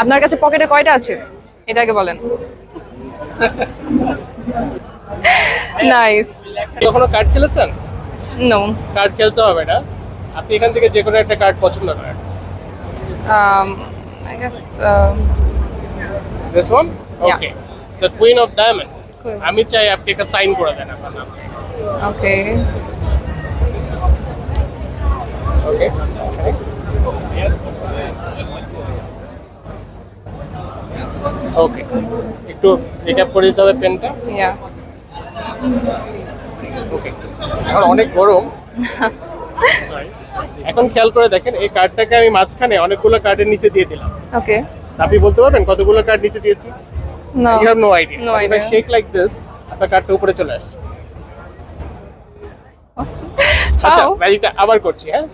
আপনার কাছে পকেটে কয়টা আছে? এটাকে বলেন। নাইস কখনো কার্ড খেলেছেন? নো কার্ড খেলতে হবে না। আপনি এখান থেকে যে কোনো একটা কার্ড পছন্দ করেন। Um i guess um, this one Yeah. Okay the queen of diamond আমি চাই আপনি একটা সাইন করে দেন আপনার নাম। Okay. ওকে ওকে একটু রিক্যাপ করে দিতে হবে পেনটা yeah. ওকে এখন অনেক গরম. এখন খেয়াল করে দেখেন এই কার্ডটাকে আমি মাঝখানে অনেকগুলো কার্ডের নিচে দিয়ে দিলাম। Okay. আপনি বলতে পারবেন কতগুলো কার্ড নিচে দিয়েছি? No. You have no idea No if I idea. Shake like this আপনার কার্ডটা উপরে চলে আসছে। আচ্ছা? ম্যাজিকটা আবার করছি হ্যাঁ?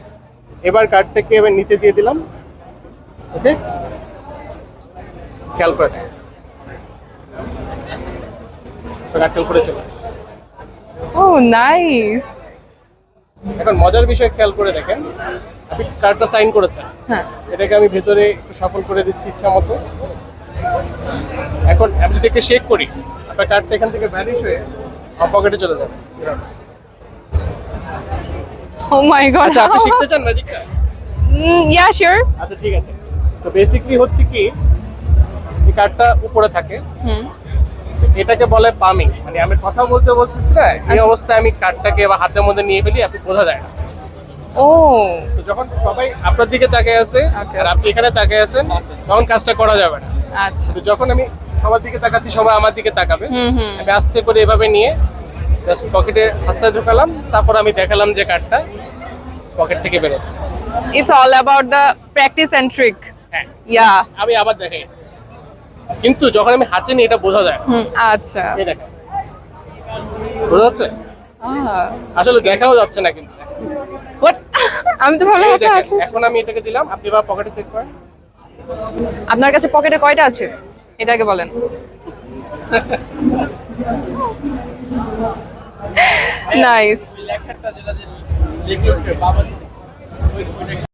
এবার কার্ডটাকে এবার নিচে দিয়ে দিলাম। ওকে খেয়াল করে কার্ডটা উপরে চলে oh nice এখন মজার বিষয় খেয়াল করে দেখেন আপনি কার্ডটা সাইন করেছেন। হ্যাঁ। এটাকে আমি ভেতরে একটু সফল করে দিচ্ছি ইচ্ছা মতো। এখন আমি যদি শেক করি। আপনার কার্ডটা এখান থেকে ভ্যানিশ হয়ে আমার পকেটে চলে যাবে। Oh my god আচ্ছা আপনি শিখতে চান ম্যাজিকটা yeah sure. আচ্ছা ঠিক আছে। তো বেসিকলি হচ্ছে কি কার্ডটা উপরে থাকে। হুম। এটাকে বলে পামিং মানে আমি কথা বলতে বলতেছি না এই অবস্থায় আমি কার্ডটাকে বা হাতের মধ্যে নিয়ে ফেলি আপনি বোঝা যায় না। oh তো যখন সবাই আপনার দিকে তাকিয়ে আছে আর আপনি এখানে তাকিয়ে আছেন তখন কাজটা করা যাবে না। আচ্ছা। তো যখন আমি সবার দিকে তাকাচ্ছি সবাই আমার দিকে তাকাবে। আমি আস্তে করে এভাবে নিয়ে জাস্ট পকেটে হাতটা ঢুকালাম তারপর আমি দেখালাম যে কার্ডটা পকেট থেকে বেরোচ্ছে। It's all about the practice and trick হ্যাঁ। Yeah আমি আবার দেখাই। কিন্তু যখন আমি হাতে নিই এটা বোঝা যায় আচ্ছা। এই দেখেন। বোঝা যাচ্ছে? আসলে দেখাও যাচ্ছে না কিন্তু। আমি তো ভালো হাতে আছে। এখন আমি এটাকে দিলাম। আপনি এবার পকেটে চেক করেন। আপনার কাছে পকেটে কয়টা আছে? এটাকে বলেন। নাইস লেখাটা যেটা যে লিখলো বাবা